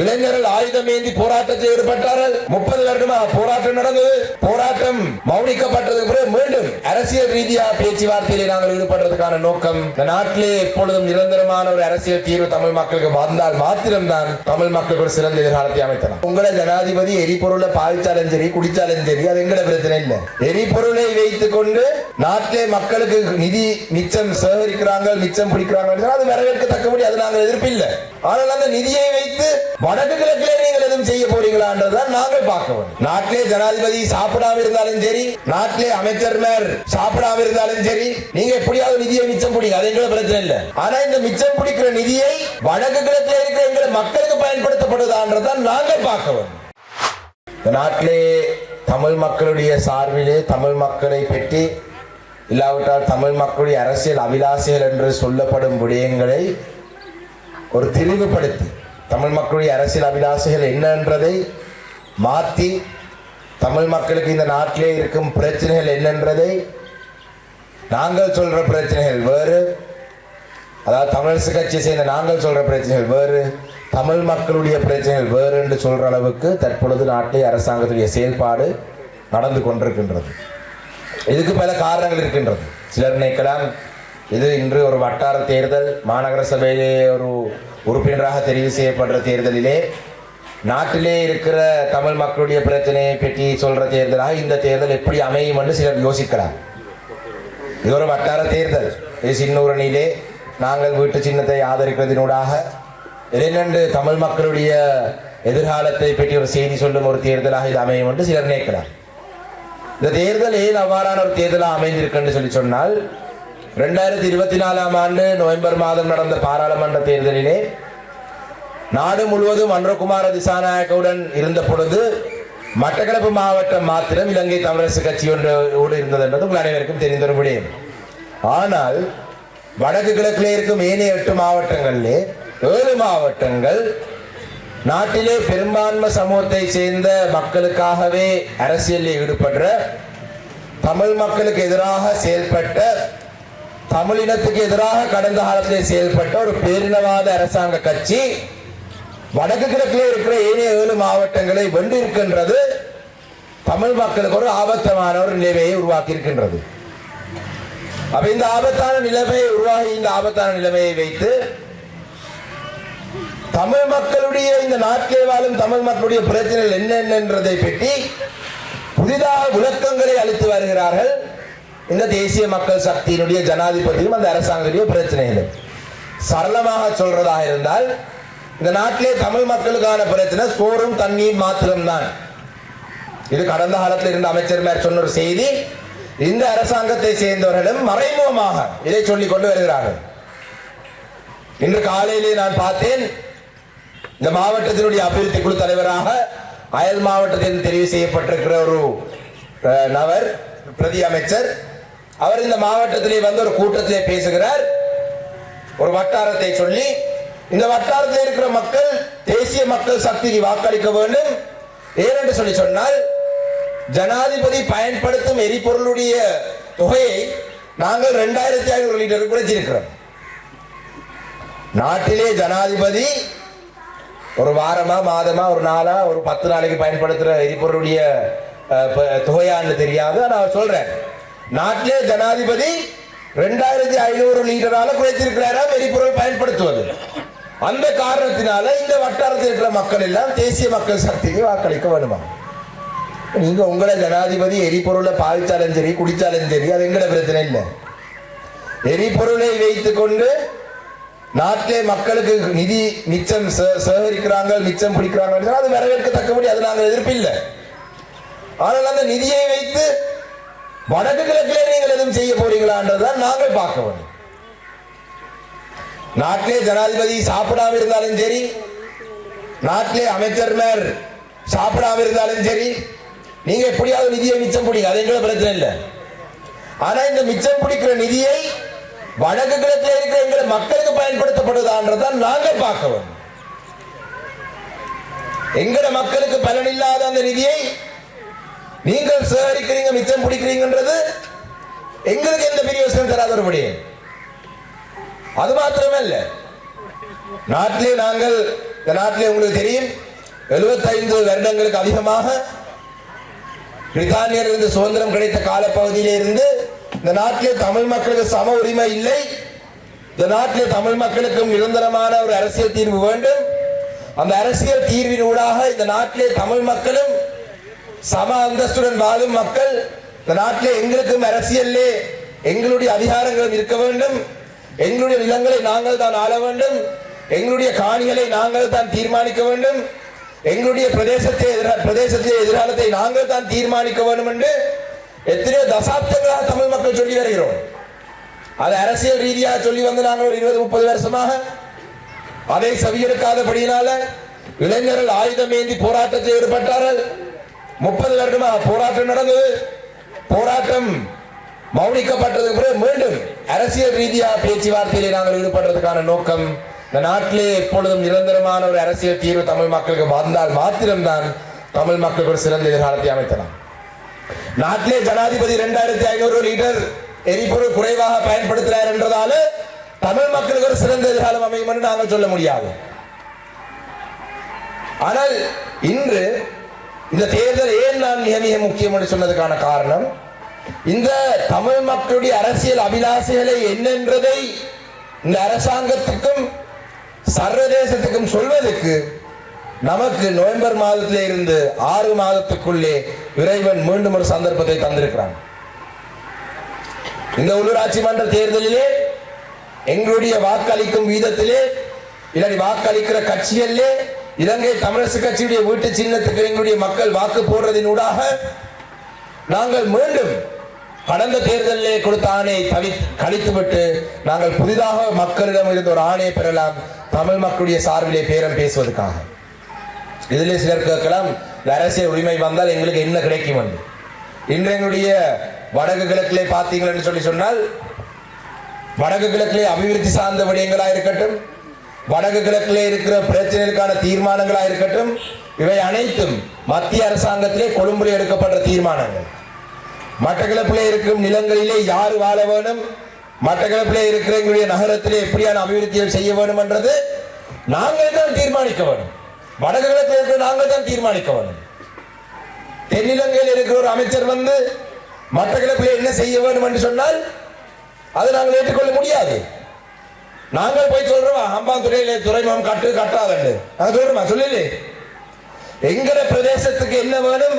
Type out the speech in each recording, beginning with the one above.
இளைஞர்கள் ஆயுதமேந்தி போராட்டத்தில் ஈடுபட்டார்கள். முப்பது வருடமா போராட்டம் நடந்தது. போராட்டம் மௌனிக்கப்பட்டதுக்கு பிறகு மீண்டும் அரசியல் ரீதியாக பேச்சுவார்த்தையிலே நாங்கள் ஈடுபடுறதுக்கான நோக்கம். இந்த நாட்டிலே எப்பொழுதும் நிரந்தரமான ஒரு அரசியல் தீர்வு தமிழ் மக்களுக்கு வந்தால் மாத்திரம்தான் தமிழ் மக்களுக்கு ஒரு சிறந்த எதிர்காலத்தை அமைத்தலாம் உங்களை ஜனாதிபதி எரிபொருளை பாவிச்சாலும் சரி குடிச்சாலும் சரி அது எங்கட பிரச்சனை இல்லை. எரிபொருளை வைத்துக் கொண்டு நாட்டிலே மக்களுக்கு நிதி மிச்சம் சேகரிக்கிறாங்க மிச்சம் பிடிக்கிறாங்க அது வரவேற்கத்தக்கபடி அது நாங்கள் எதிர்ப்பில்லை. ஆனால் அந்த நிதியை வைத்து வடக்கு கிழக்கிலே நீங்கள் எதுவும் செய்ய போறீங்களான்றதுதான் நாங்கள் பார்க்க வேண்டும். நாட்டிலே ஜனாதிபதி சாப்பிடாம இருந்தாலும் சரி நாட்டிலே அமைச்சர்மார் சாப்பிடாம இருந்தாலும் சரி நீங்க எப்படியாவது நிதியை மிச்சம் பிடிங்க அது எங்களை பிரச்சனை இல்லை. ஆனா இந்த மிச்சம் பிடிக்கிற நிதியை வடக்கு கிழக்கிலே இருக்கிற எங்களை மக்களுக்கு பயன்படுத்தப்படுதான்றதான் நாங்கள் பார்க்க வேண்டும். இந்த நாட்டிலே தமிழ் மக்களுடைய சார்பிலே தமிழ் மக்களை பெற்று இல்லாவிட்டால் தமிழ் மக்களுடைய அரசியல் அபிலாசைகள் என்று சொல்லப்படும் விடயங்களை ஒரு தெளிவுபடுத்தி தமிழ் மக்களுடைய அரசியல் அபிலாசைகள் என்னன்றதை மாற்றி தமிழ் மக்களுக்கு இந்த நாட்டிலே இருக்கும் பிரச்சனைகள் என்னன்றதை நாங்கள் சொல்கிற பிரச்சனைகள் வேறு. அதாவது தமிழரசு கட்சியை சேர்ந்த நாங்கள் சொல்கிற பிரச்சனைகள் வேறு. தமிழ் மக்களுடைய பிரச்சனைகள் வேறு என்று சொல்கிற அளவுக்கு தற்பொழுது நாட்டிலே அரசாங்கத்துடைய செயல்பாடு நடந்து கொண்டிருக்கின்றது. இதுக்கு பல காரணங்கள் இருக்கின்றது. சிலர் நினைக்கலாம் இது இன்று ஒரு வட்டார தேர்தல் மாநகர சபையிலே ஒரு உறுப்பினராக தெரிவு செய்யப்படுற தேர்தலிலே நாட்டிலே இருக்கிற தமிழ் மக்களுடைய பிரச்சனையை பற்றி சொல்ற தேர்தலாக இந்த தேர்தல் எப்படி அமையும் என்று சிலர் யோசிக்கிறார். இது ஒரு வட்டார தேர்தல். இது சின்னூரணியிலே நாங்கள் வீட்டு சின்னத்தை ஆதரிக்கிறதினூடாக இரண்டு தமிழ் மக்களுடைய எதிர்காலத்தை பற்றி ஒரு செய்தி சொல்லும் ஒரு தேர்தலாக இது அமையும் என்று சிலர் நினைக்கிறார். இந்த தேர்தல் ஏன் அவ்வாறான ஒரு தேர்தலாக அமைந்திருக்குன்னு சொல்லி சொன்னால் ரெண்டாயிரத்தி இருபத்தி நாலாம் ஆண்டு நவம்பர் மாதம் நடந்த பாராளுமன்ற தேர்தலிலே நாடு முழுவதும் அன்றகுமார திசாநாயக்கவுடன் இருந்த பொழுது மட்டக்களப்பு மாவட்டம் மாத்திரம் இலங்கை தமிழரசு கட்சி ஒன்றோடு இருந்தது என்பது உங்கள் அனைவருக்கும் தெரிந்த முடியும் ஆனால் வடக்கு கிழக்கிலே இருக்கும் ஏனைய எட்டு மாவட்டங்களிலே ஏழு மாவட்டங்கள் நாட்டிலே பெரும்பான்மை சமூகத்தை சேர்ந்த மக்களுக்காகவே அரசியலில் ஈடுபடுற தமிழ் மக்களுக்கு எதிராக செயல்பட்ட தமிழினத்துக்கு எதிராக கடந்த காலத்திலே செயல்பட்ட ஒரு பேரினவாத அரசாங்க கட்சி வடக்கு கிழக்கிலே இருக்கிற ஏனைய ஏழு மாவட்டங்களை வென்றிருக்கின்றது. தமிழ் மக்களுக்கு ஒரு ஆபத்தமான ஒரு நிலைமையை உருவாக்கி இருக்கின்றது அப்ப இந்த ஆபத்தான நிலைமையை உருவாகி இந்த ஆபத்தான நிலைமையை வைத்து தமிழ் மக்களுடைய இந்த நாட்டிலே வாழும் தமிழ் மக்களுடைய பிரச்சனைகள் என்னென்னன்றதை பற்றி புதிதாக விளக்கங்களை அளித்து வருகிறார்கள். இந்த தேசிய மக்கள் சக்தியினுடைய ஜனாதிபதியும் அந்த அரசாங்கத்துடைய இல்லை சரளமாக சொல்றதாக இருந்தால் இந்த நாட்டிலே தமிழ் மக்களுக்கான பிரச்சனை சோறும் தண்ணீர் மாத்திரம்தான். இது கடந்த காலத்தில் இருந்த அமைச்சர் மேற் சொன்ன ஒரு செய்தி. இந்த அரசாங்கத்தை சேர்ந்தவர்களும் மறைமுகமாக இதை சொல்லிக் கொண்டு வருகிறார்கள். இன்று காலையிலே நான் பார்த்தேன் இந்த மாவட்டத்தினுடைய அபிவிருத்தி குழு தலைவராக அயல் மாவட்டத்தில் தெரிவு செய்யப்பட்டிருக்கிற ஒரு நபர் பிரதி அமைச்சர் அவர் இந்த மாவட்டத்திலே வந்து ஒரு கூட்டத்திலே பேசுகிறார். ஒரு வட்டாரத்தை சொல்லி இந்த வட்டாரத்தில் இருக்கிற மக்கள் தேசிய மக்கள் சக்திக்கு வாக்களிக்க வேண்டும் ஏனென்று சொல்லி சொன்னால் ஜனாதிபதி பயன்படுத்தும் எரிபொருளுடைய தொகையை நாங்கள் ரெண்டாயிரத்தி ஐநூறு லிட்டர் குறைச்சிருக்கிறோம் நாட்டிலே ஜனாதிபதி ஒரு வாரமா மாதமா ஒரு நாளா ஒரு பத்து நாளைக்கு பயன்படுத்துற எரிபொருளுடைய தொகையான்னு தெரியாது. நான் அவர் சொல்றேன் நாட்டிலே ஜனாதிபதி ரெண்டாயிரத்தி ஐநூறு லிட்டரால குறைத்திருக்கிறாரா எரிபொருள் பயன்படுத்துவது? அந்த காரணத்தினால இந்த வட்டாரத்தில் இருக்கிற மக்கள் எல்லாம் தேசிய மக்கள் சக்திக்கு வாக்களிக்க வேணுமா நீங்க உங்களை ஜனாதிபதி எரிபொருளை பாவிச்சாலும் சரி குடிச்சாலும் சரி அது எங்கட பிரச்சனை இல்லை. எரிபொருளை வைத்துக் கொண்டு நாட்டிலே மக்களுக்கு நிதி மிச்சம் சேகரிக்கிறாங்க மிச்சம் பிடிக்கிறாங்க அது வரவேற்கத்தக்கபடி அது நாங்கள் எதிர்ப்பில்லை ஆனால் அந்த நிதியை வைத்து வடக்கு கிழக்கில் நீங்கள் எதுவும் செய்ய போறீங்களான்றதுதான் நாங்கள் பார்க்க வேண்டும். நாட்டிலே ஜனாதிபதி சாப்பிடாம இருந்தாலும் சரி நாட்டிலே அமைச்சர்மார் சாப்பிடாம இருந்தாலும் சரி நீங்க எப்படியாவது நிதியை மிச்சம் பிடிங்க அது எங்களை பிரச்சனை இல்லை. ஆனா இந்த மிச்சம் பிடிக்கிற நிதியை வடக்கு கிழக்கில் இருக்கிற எங்களை மக்களுக்கு பயன்படுத்தப்படுதான்றதான் நாங்கள் பார்க்க வேண்டும். எங்கட மக்களுக்கு பலன் இல்லாத அந்த நிதியை நீங்கள் சேகரிக்கிறீங்க மிச்சம் பிடிக்கிறீங்கன்றது எங்களுக்கு எந்த பிரியோசனம் தராத ஒரு அது மாத்திரமே இல்ல நாட்டிலே நாங்கள் இந்த நாட்டிலே உங்களுக்கு தெரியும் 75 வருடங்களுக்கு அதிகமாக பிரித்தானியரிலிருந்து சுதந்திரம் கிடைத்த காலப்பகுதியிலே இருந்து இந்த நாட்டிலே தமிழ் மக்களுக்கு சம உரிமை இல்லை. இந்த நாட்டிலே தமிழ் மக்களுக்கும் நிரந்தரமான ஒரு அரசியல் தீர்வு வேண்டும். அந்த அரசியல் தீர்வின் ஊடாக இந்த நாட்டிலே தமிழ் மக்களும் சம அந்தஸ்துடன் வாழும் மக்கள் இந்த நாட்டில் எங்களுக்கும் அரசியல்லே எங்களுடைய அதிகாரங்களும் இருக்க வேண்டும். எங்களுடைய நிலங்களை நாங்கள் தான் ஆள வேண்டும். எங்களுடைய காணிகளை நாங்கள் தான் தீர்மானிக்க வேண்டும். எங்களுடைய பிரதேசத்தை எதிரா- பிரதேசத்திலே எதிர்காலத்தை நாங்கள் தான் தீர்மானிக்க வேண்டும் என்று எத்தனையோ தசாப்தங்களாக தமிழ் மக்கள் சொல்லி வருகிறோம். அது அரசியல் ரீதியாக சொல்லி வந்து நாங்கள் ஒரு இருபது முப்பது வருஷமாக அதை செவியெடுக்காதபடியினால இளைஞர்கள் ஆயுதம் ஏந்தி போராட்டத்தில் ஈடுபட்டார்கள். முப்பது வருடமா போராட்டம் நடந்தது போராட்டம் மௌனிக்கப்பட்டதுக்கு பிறகு மீண்டும் அரசியல் ரீதியாக பேச்சுவார்த்தையிலே நாங்கள் ஈடுபடுறதுக்கான நோக்கம் இந்த நாட்டிலே எப்பொழுதும் நிரந்தரமான ஒரு அரசியல் தீர்வு தமிழ் மக்களுக்கு வந்தால் மாத்திரம்தான் தமிழ் மக்களுக்கு ஒரு சிறந்த எதிர்காலத்தை அமைத்தலாம். நாட்டிலே ஜனாதிபதி இரண்டாயிரத்தி ஐநூறு லிட்டர் எரிபொருள் குறைவாக பயன்படுத்துகிறார் என்றதால தமிழ் மக்களுக்கு ஒரு சிறந்த எதிர்காலம் அமையும் என்று நாங்கள் சொல்ல முடியாது. ஆனால் இன்று இந்த தேர்தல் ஏன் நான் மிக மிக முக்கியம் என்று சொன்னதுக்கான காரணம் இந்த தமிழ் மக்களுடைய அரசியல் அபிலாசைகளை என்னென்றதை இந்த அரசாங்கத்துக்கும் சர்வதேசத்துக்கும் சொல்வதற்கு நமக்கு நவம்பர் மாதத்திலே இருந்து ஆறு மாதத்துக்குள்ளே இறைவன் மீண்டும் ஒரு சந்தர்ப்பத்தை தந்திருக்கிறான். இந்த உள்ளூராட்சி மன்ற தேர்தலிலே எங்களுடைய வாக்களிக்கும் வீதத்திலே இல்லாட்டி வாக்களிக்கிற கட்சிகளிலே இலங்கை தமிழரசு கட்சியுடைய வீட்டு சின்னத்துக்கு எங்களுடைய மக்கள் வாக்கு போடுறதினூடாக நாங்கள் மீண்டும் கடந்த தேர்தலிலே கொடுத்த ஆணையை தவி கழித்துவிட்டு நாங்கள் புதிதாக மக்களிடம் இருந்து ஒரு ஆணையை பெறலாம் தமிழ் மக்களுடைய சார்பிலே பேரம் பேசுவதற்காக. இதிலே சிலர் கேட்கலாம் அரசியல் உரிமை வந்தால் எங்களுக்கு என்ன கிடைக்கும் என்று இன்று எங்களுடைய வடக்கு கிழக்கிலே பார்த்தீங்கன்னு சொல்லி சொன்னால் வடக்கு கிழக்கிலே அபிவிருத்தி சார்ந்த விடயங்களா இருக்கட்டும் வடக்கு கிழக்கிலே இருக்கிற பிரச்சனைகளுக்கான தீர்மானங்களாக இருக்கட்டும் இவை அனைத்தும் மத்திய அரசாங்கத்திலே கொழும்புல எடுக்கப்பட்ட தீர்மானங்கள். மட்டக்களப்பிலே இருக்கும் நிலங்களிலே யார் வாழ வேணும்? மட்டக்களப்பிலே இருக்கிற எங்களுடைய நகரத்திலே எப்படியான அபிவிருத்திகள் செய்ய வேண்டும் என்றது நாங்கள் தான் தீர்மானிக்க வேண்டும். வடக்கு கிழக்கில் இருக்கிற நாங்கள் தான் தீர்மானிக்க வேண்டும். தென்னிலங்கையில் இருக்கிற ஒரு அமைச்சர் வந்து மட்டக்களப்பிலே என்ன செய்ய வேண்டும் என்று சொன்னால் அதை நாங்கள் ஏற்றுக்கொள்ள முடியாது. நாங்கள் போய் சொல்றோம் அம்பாந்துறையிலே துறைமுகம் கட்டு கட்டாதண்டு. நாங்கள் சொல்றோமா? சொல்லலே. எங்கட பிரதேசத்துக்கு என்ன வேணும்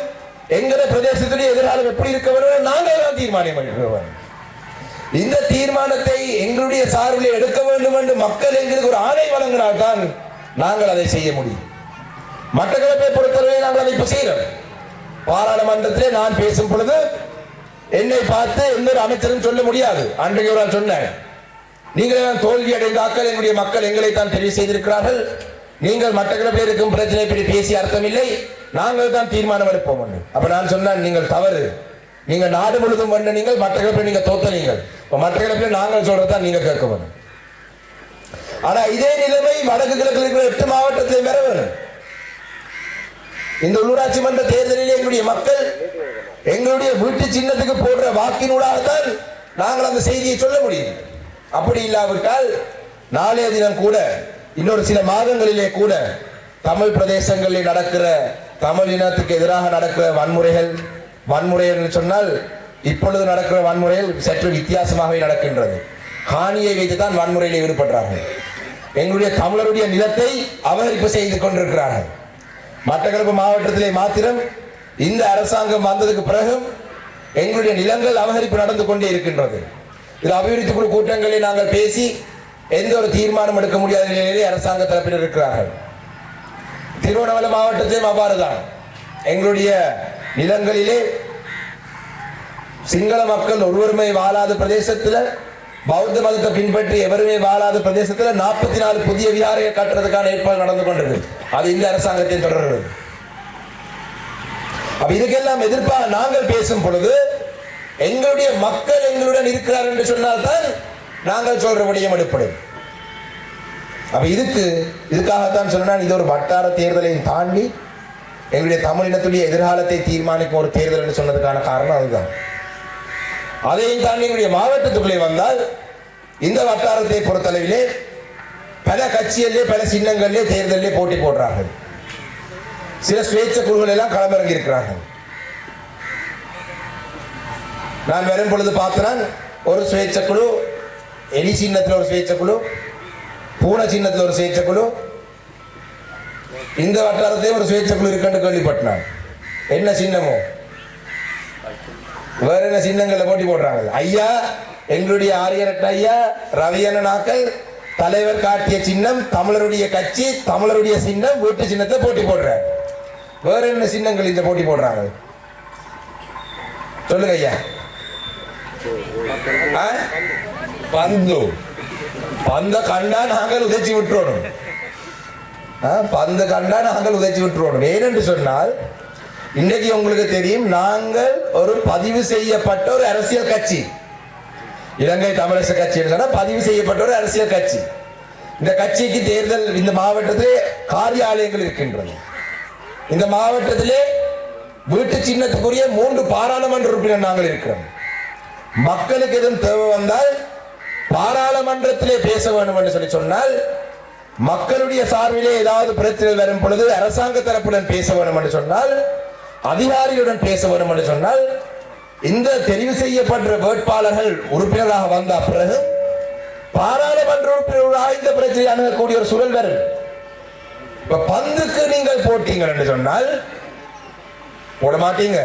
எங்கட பிரதேசத்துடைய எதிர்காலம் எப்படி இருக்க வேணும் நாங்கள் தான் தீர்மானம் பண்ணிடுவோம் இந்த தீர்மானத்தை எங்களுடைய சார்பில் எடுக்க வேண்டும் என்று மக்கள் எங்களுக்கு ஒரு ஆணை வழங்கினால் தான் நாங்கள் அதை செய்ய முடியும். மட்டக்களப்பை பொறுத்தவரை நாங்கள் அதை இப்ப செய்கிறோம் பாராளுமன்றத்திலே நான் பேசும் பொழுது என்னை பார்த்து எந்த ஒரு அமைச்சரும் சொல்ல முடியாது. அன்றைக்கு ஒரு சொன்னேன் நீங்களே தான் தோல்வி அடைந்தாக்கள் எங்களுடைய மக்கள் எங்களை தான் தெரிவு செய்திருக்கிறார்கள். நீங்கள் மட்டக்களப்பில் இருக்கும் பிரச்சனை பற்றி பேசிய அர்த்தம் இல்லை. நாங்கள் தான் தீர்மானம் எடுப்போம் அப்ப நான் சொன்னேன் நீங்கள் தவறு. நீங்க நாடு முழுதும் பண்ண நீங்கள் மட்டக்களப்பில் நீங்க தோத்த நீங்கள் மற்ற மட்டக்களப்பில் நாங்கள் சொல்றதான் நீங்க கேட்க வேணும் ஆனா இதே நிலைமை வடக்கு கிழக்கில் இருக்கிற எட்டு மாவட்டத்திலே பெற வேணும். இந்த உள்ளூராட்சி மன்ற தேர்தலில் எங்களுடைய மக்கள் எங்களுடைய வீட்டு சின்னத்துக்கு போடுற வாக்கினூடாகத்தான் நாங்கள் அந்த செய்தியை சொல்ல முடியும். அப்படி இல்லாவிட்டால் நாளைய தினம் கூட இன்னொரு சில மாதங்களிலே கூட தமிழ் பிரதேசங்களில் நடக்கிற தமிழ் இனத்துக்கு எதிராக நடக்கிற வன்முறைகள் வன்முறைகள் என்று சொன்னால் இப்பொழுது நடக்கிற வன்முறைகள் சற்று வித்தியாசமாகவே நடக்கின்றது. காணியை வைத்துதான் வன்முறையில் ஈடுபடுறார்கள். எங்களுடைய தமிழருடைய நிலத்தை அபகரிப்பு செய்து கொண்டிருக்கிறார்கள். மட்டக்களப்பு மாவட்டத்திலே மாத்திரம் இந்த அரசாங்கம் வந்ததுக்கு பிறகும் எங்களுடைய நிலங்கள் அபகரிப்பு நடந்து கொண்டே இருக்கின்றது. இது அபிவிருத்தி குழு கூட்டங்களில் நாங்கள் பேசி எந்த ஒரு தீர்மானம் எடுக்க முடியாத நிலையிலே அரசாங்க தரப்பினர் இருக்கிறார்கள். திருவண்ணாமலை மாவட்டத்திலும் அவ்வாறுதான். எங்களுடைய நிலங்களிலே சிங்கள மக்கள் ஒருவருமே வாழாத பிரதேசத்தில் பௌத்த மதத்தை பின்பற்றி எவருமே வாழாத பிரதேசத்தில் நாற்பத்தி நாலு புதிய விகாரையை கட்டுறதுக்கான ஏற்பாடு நடந்து கொண்டிருக்கு. அது இந்த அரசாங்கத்தை தொடர்கிறது. அப்ப இதுக்கெல்லாம் எதிர்ப்பாக நாங்கள் பேசும் பொழுது எங்களுடைய மக்கள் எங்களுடன் இருக்கிறார் என்று சொன்னால்தான் நாங்கள் சொல்ற விடயம் எடுப்படும். அப்ப இதுக்கு இதுக்காகத்தான் சொன்னால் இது ஒரு வட்டார தேர்தலையும் தாண்டி எங்களுடைய தமிழ் இனத்துடைய எதிர்காலத்தை தீர்மானிக்கும் ஒரு தேர்தல் என்று சொன்னதுக்கான காரணம் அதுதான். அதையும் தாண்டி எங்களுடைய மாவட்டத்துக்குள்ளே வந்தால் இந்த வட்டாரத்தை பொறுத்தளவிலே பல கட்சிகளிலே பல சின்னங்களிலே தேர்தலிலே போட்டி போடுறார்கள். சில சுவேட்ச குழுக்கள் எல்லாம் களமிறங்கி இருக்கிறார்கள் நான் வரும் பொழுது பார்த்தேன் ஒரு சுயேட்சக்குழு குழு எலி சின்னத்தில் ஒரு சுயேட்சக்குழு பூனை சின்னத்தில் ஒரு சுயேட்சக்குழு குழு இந்த வட்டாரத்தையும் ஒரு சுயேட்சக்குழு குழு இருக்குன்னு கேள்விப்பட்டான் என்ன சின்னமோ? வேற என்ன சின்னங்களை போட்டி போடுறாங்க ஐயா எங்களுடைய ஆரியரட்ட ஐயா ரவியன நாக்கள் தலைவர் காட்டிய சின்னம் தமிழருடைய கட்சி தமிழருடைய சின்னம் வீட்டு சின்னத்தை போட்டி போடுற வேற என்ன சின்னங்கள் இந்த போட்டி போடுறாங்க? சொல்லுங்க ஐயா. பந்து பந்த கண்டா நாங்கள் உதைச்சி விட்டுறோம் ஆ, பந்து கண்டா நாங்கள் உதைச்சி விட்டுறோம் ஏனென்று சொன்னால் இன்னைக்கு உங்களுக்கு தெரியும் நாங்கள் ஒரு பதிவு செய்யப்பட்ட ஒரு அரசியல் கட்சி இலங்கை தமிழரசு கட்சி என்று பதிவு செய்யப்பட்ட ஒரு அரசியல் கட்சி இந்த கட்சிக்கு தேர்தல் இந்த மாவட்டத்திலே காரியாலயங்கள் இருக்கின்றன இந்த மாவட்டத்திலே வீட்டு சின்னத்துக்குரிய மூன்று பாராளுமன்ற உறுப்பினர் நாங்கள் இருக்கிறோம் மக்களுக்கு எதுவும் தேவை வந்தால் பாராளுமன்றத்திலே பேச வேண்டும் என்று சொல்லி சொன்னால் மக்களுடைய சார்பிலே ஏதாவது பிரச்சனை வரும் பொழுது அரசாங்க தரப்புடன் பேச வேண்டும் என்று சொன்னால் அதிகாரிகளுடன் பேச வேண்டும் என்று சொன்னால் இந்த தெரிவு செய்யப்பட்ட வேட்பாளர்கள் உறுப்பினராக வந்த பிறகு பாராளுமன்ற உறுப்பினர்களாக இந்த பிரச்சனை அணுகக்கூடிய ஒரு சூழல் வரும். இப்ப பந்துக்கு நீங்கள் போட்டீங்க என்று சொன்னால் போட மாட்டீங்க.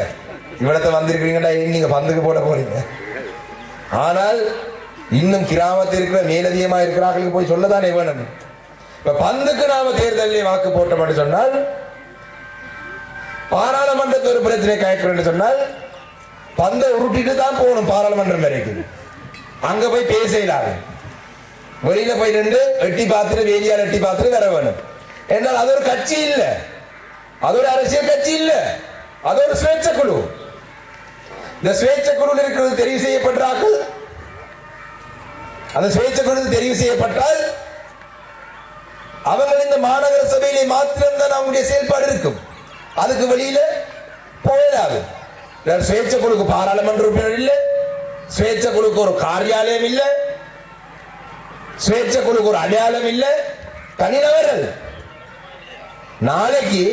இவ்வளத்தை வந்திருக்கிறீங்கடா நீங்க பந்துக்கு போட போறீங்க? ஆனால் இன்னும் கிராமத்தில் இருக்கிற மேலதிகமா இருக்கிறார்கள் போய் சொல்லதானே வேணும்? இப்ப பந்துக்கு நாம தேர்தலில் வாக்கு போட்டோம் என்று சொன்னால் பாராளுமன்றத்தில் ஒரு பிரச்சனை கயக்கிறோம் என்று சொன்னால் பந்தை உருட்டிட்டு தான் போகணும் பாராளுமன்றம் வரைக்கும் அங்க போய் பேச இயலாது வெளியில போய் நின்று எட்டி பார்த்துட்டு வேலியால் எட்டி பார்த்துட்டு வர வேணும். என்றால் அது ஒரு கட்சி இல்லை. அது ஒரு அரசியல் கட்சி இல்லை. அது ஒரு சுவேட்சை குழு. இந்த சுயேட்சை குழுவில் இருக்கிறது தெரிவு செய்யப்பட்டார்கள். அந்த சுயேட்சை குழு தெரிவு செய்யப்பட்டால் அவர்கள் இந்த மாநகர சபையிலே மாத்திரம்தான் அவங்களுடைய செயல்பாடு இருக்கும். அதுக்கு வெளியில போயிடாது சுயேட்சை குழுக்கு பாராளுமன்ற உறுப்பினர் இல்லை. சுயேட்சை குழுக்கு ஒரு காரியாலயம் இல்லை. சுயேட்சை குழுக்கு ஒரு அடையாளம் இல்லை. தனிநபர்கள். நாளைக்கு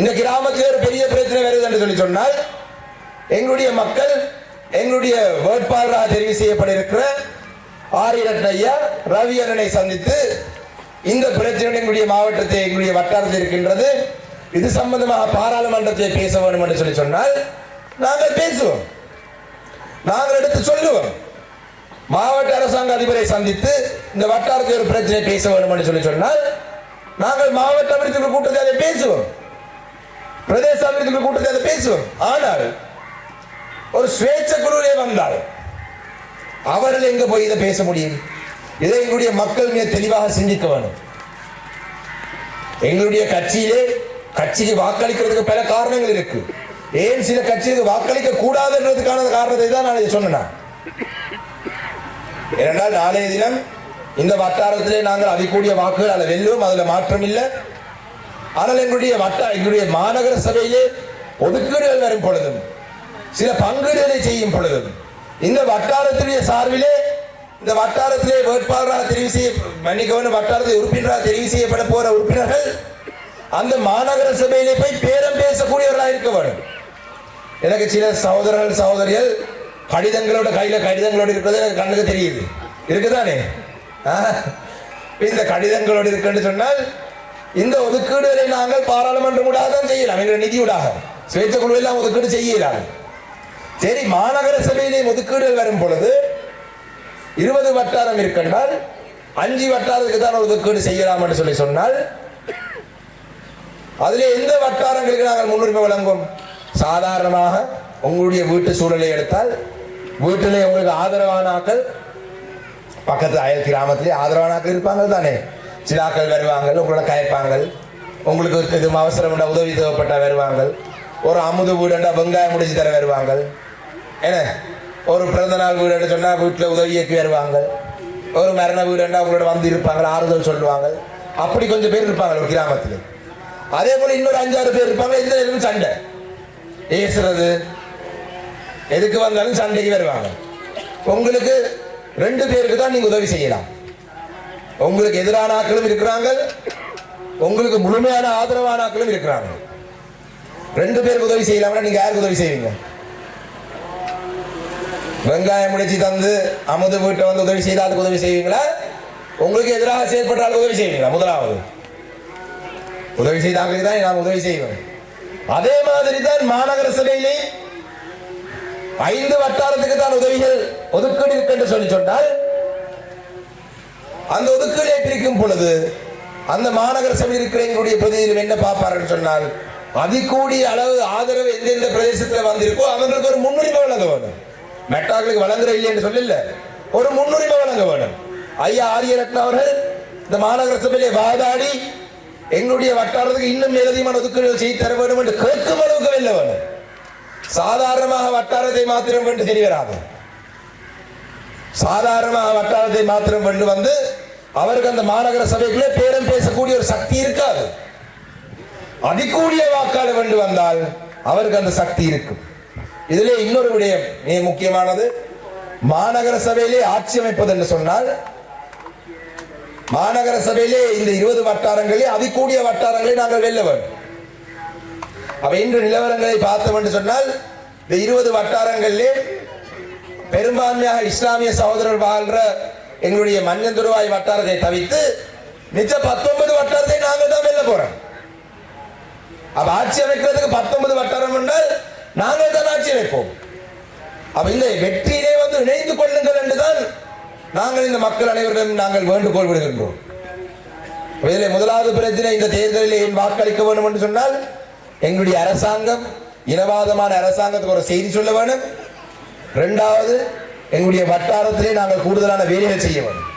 இந்த கிராமத்தில் ஒரு பெரிய பிரச்சனை வருது என்று சொல்லி சொன்னால் எங்களுடைய மக்கள் எங்களுடைய வேட்பாளராக தெரிவு செய்யப்பட இருக்கிற ஆரியரட்ன ஐயா ரவி அண்ணனை சந்தித்து இந்த பிரச்சனை எங்களுடைய மாவட்டத்தை எங்களுடைய வட்டாரத்தில் இருக்கின்றது. இது சம்பந்தமாக பாராளுமன்றத்தை பேச வேண்டும் என்று சொல்லி சொன்னால் நாங்கள் பேசுவோம். நாங்கள் எடுத்து சொல்லுவோம். மாவட்ட அரசாங்க அதிபரை சந்தித்து இந்த வட்டாரத்தில் ஒரு பிரச்சனை பேச வேண்டும் என்று சொல்லி சொன்னால் நாங்கள் மாவட்ட அபிவிருத்தி கூட்டத்தை அதை பேசுவோம். பிரதேச அபிவிருத்தி கூட்டத்தை அதை பேசுவோம். ஆனால் ஒரு சுவேட்ச குழுவிலே வந்தால் அவர்கள் எங்க போய் இதை பேச முடியும்? இதை எங்களுடைய மக்கள் மிக தெளிவாக சிந்திக்க வேணும் எங்களுடைய கட்சியிலே கட்சிக்கு வாக்களிக்கிறதுக்கு பல காரணங்கள் இருக்கு. ஏன் சில கட்சிக்கு வாக்களிக்க கூடாதுன்றதுக்கான காரணத்தை தான் நான் இதை சொன்னேன்? ஏனென்றால் நாளைய தினம் இந்த வட்டாரத்திலே நாங்கள் அதிகூடிய வாக்குகள் அதில் வெல்லுவோம் அதில் மாற்றம் இல்லை. ஆனால் எங்களுடைய வட்ட எங்களுடைய மாநகர சபையிலே ஒதுக்கீடுகள் வரும் பொழுதும் சில பங்கீடுகளை செய்யும் பொழுது இந்த வட்டாரத்துடைய சார்பிலே இந்த வட்டாரத்திலே வேட்பாளராக தெரிவு செய்ய மன்னிக்கவன் வட்டாரத்தில் உறுப்பினராக தெரிவு செய்யப்பட போற உறுப்பினர்கள் அந்த மாநகர சபையிலே போய் பேரம் பேசக்கூடியவர்களாக இருக்க வேண்டும். எனக்கு சில சகோதரர்கள் சகோதரிகள் கடிதங்களோட கையில கடிதங்களோடு இருக்கிறது எனக்கு கண்ணுக்கு தெரியுது. இருக்குதானே? ஆ? இந்த கடிதங்களோடு இருக்குன்னு சொன்னால் இந்த ஒதுக்கீடுகளை நாங்கள் பாராளுமன்றம் ஊடாக தான் செய்யலாம். எங்களுடைய நிதி ஊடாக சுவேட்ச எல்லாம் ஒதுக்கீடு செய்யலாம். சரி மாநகர சபையிலே ஒதுக்கீடுகள் வரும் பொழுது இருபது வட்டாரம் இருக்கின்றால் அஞ்சு வட்டாரத்துக்கு தான் ஒதுக்கீடு செய்யலாம் என்று சொல்லி சொன்னால் அதிலே எந்த வட்டாரங்களுக்கு நாங்கள் முன்னுரிமை வழங்கும்? சாதாரணமாக உங்களுடைய வீட்டு சூழலை எடுத்தால் வீட்டிலே உங்களுக்கு ஆதரவான ஆக்கள் பக்கத்து அயல் கிராமத்திலே ஆதரவான ஆக்கள் இருப்பாங்க தானே. சிலாக்கள் வருவாங்க உங்களோட கயப்பாங்க உங்களுக்கு ஒரு எதுவும் அவசரம் உண்டா, உதவி தேவைப்பட்டால் வருவாங்க ஒரு அமுது வீடுண்டா வெங்காயம் முடிச்சு தர வருவாங்க என்ன? ஒரு பிறந்த நாள் வீடு சொன்னால் வீட்டில் உதவிக்கு வருவாங்க ஒரு மரண வீடுண்டா உங்களோட வந்து இருப்பாங்க ஆறுதல் சொல்லுவாங்க அப்படி கொஞ்சம் பேர் இருப்பாங்க ஒரு கிராமத்தில். அதே போல இன்னொரு அஞ்சாறு பேர் இருப்பாங்க எந்த நேரமும் சண்டை. ஏசுறது. எதுக்கு வந்தாலும் சண்டைக்கு வருவாங்க உங்களுக்கு ரெண்டு பேருக்கு தான் நீங்க உதவி செய்யலாம். உங்களுக்கு எதிரான ஆட்களும் இருக்கிறாங்க உங்களுக்கு முழுமையான ஆதரவான ஆட்களும் இருக்கிறாங்க ரெண்டு பேருக்கு உதவி செய்யலாம்னா நீங்க யாருக்கு உதவி செய்வீங்க? வெங்காயம் முடிச்சு தந்து அமுது வீட்டை வந்து உதவி செய்த அதுக்கு உதவி செய்வீங்களா? உங்களுக்கு எதிராக செயல்பட்டாலும் உதவி செய்வீங்களா? முதலாவது. உதவி செய்தாங்களுக்கு தான் நான் உதவி செய்வேன் அதே மாதிரி தான் மாநகர சபையிலே ஐந்து வட்டாரத்துக்கு தான் உதவிகள் ஒதுக்கீடு இருக்கு என்று சொல்லி சொன்னால் அந்த ஒதுக்கீடை பிரிக்கும் பொழுது அந்த மாநகர சபையில் இருக்கிற எங்களுடைய பிரதிநிதிகள் என்ன பார்ப்பார்கள் சொன்னால் அதிகூடிய அளவு ஆதரவு எந்தெந்த பிரதேசத்துல வந்திருக்கோ அவங்களுக்கு ஒரு முன்னுரிமை வழங்க வேணும் மெட்டாக்களுக்கு வழங்குற இல்லைன்னு சொல்லல. ஒரு முன்னுரிமை வழங்க வேணும் ஐயா ஆரியரத்ன அவர்கள் இந்த மாநகர சபையிலே வாதாடி எங்களுடைய வட்டாரத்துக்கு இன்னும் மேலதிகமான ஒதுக்கீடு செய்து தர வேண்டும் என்று கேட்கும் அளவுக்கு வெல்ல வேணும் சாதாரணமாக வட்டாரத்தை மாத்திரம் கொண்டு சரி வராது. சாதாரணமாக வட்டாரத்தை மாத்திரம் கொண்டு வந்து அவருக்கு அந்த மாநகர சபைக்குள்ளே பேரம் பேசக்கூடிய ஒரு சக்தி இருக்காது. அதிகூடிய வாக்காளர் கொண்டு வந்தால் அவருக்கு அந்த சக்தி இருக்கும். இதிலே இன்னொரு விடயம் மிக முக்கியமானது. மாநகர சபையிலே ஆட்சி அமைப்பது என்று சொன்னால் மாநகர சபையிலே இந்த இருபது வட்டாரங்களே அதிகூடிய வட்டாரங்களை நாங்கள் வெல்ல வேண்டும். அவை இன்று நிலவரங்களை பார்த்தோம் என்று சொன்னால் இந்த இருபது வட்டாரங்களிலே பெரும்பான்மையாக இஸ்லாமிய சகோதரர் வாழ்ற எங்களுடைய மஞ்சந்துருவாய் வட்டாரத்தை தவிர்த்து மிச்ச பத்தொன்பது வட்டாரத்தை நாங்கள் தான் வெல்ல போறோம். அப்ப ஆட்சி அமைக்கிறதுக்கு பத்தொன்பது வட்டாரம் என்றால் நாங்கள் தான் ஆட்சி அமைப்போம். அப்ப இந்த வெற்றியிலே வந்து இணைந்து கொள்ளுங்கள் என்றுதான் நாங்கள் இந்த மக்கள் அனைவரிடம் நாங்கள் வேண்டுகோள் விடுகின்றோம். இதில் முதலாவது பிரச்சனை இந்த தேர்தலில் ஏன் வாக்களிக்க வேண்டும் என்று சொன்னால் எங்களுடைய அரசாங்கம் இனவாதமான அரசாங்கத்துக்கு ஒரு செய்தி சொல்ல வேணும் இரண்டாவது எங்களுடைய வட்டாரத்திலே நாங்கள் கூடுதலான வேலைகள் செய்ய வேண்டும்.